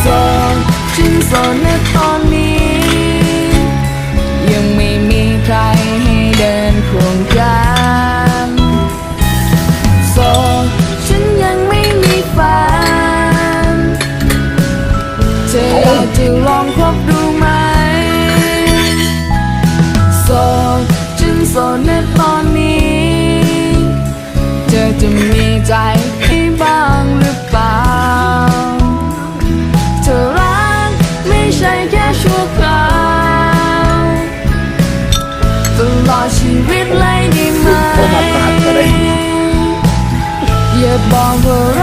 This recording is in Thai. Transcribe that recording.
โสดถึงโสดในตอนนี้ ยังไม่มีใครให้เดินควงกันโสดฉันยังไม่มีแฟนเธออยากจะลองคบดูไหมโสดฉันโสดในตอนนี้ เธอจะมีใจ ใช่แค่ชั่วคราวตลอดเลยไหมอย่บอกว่าร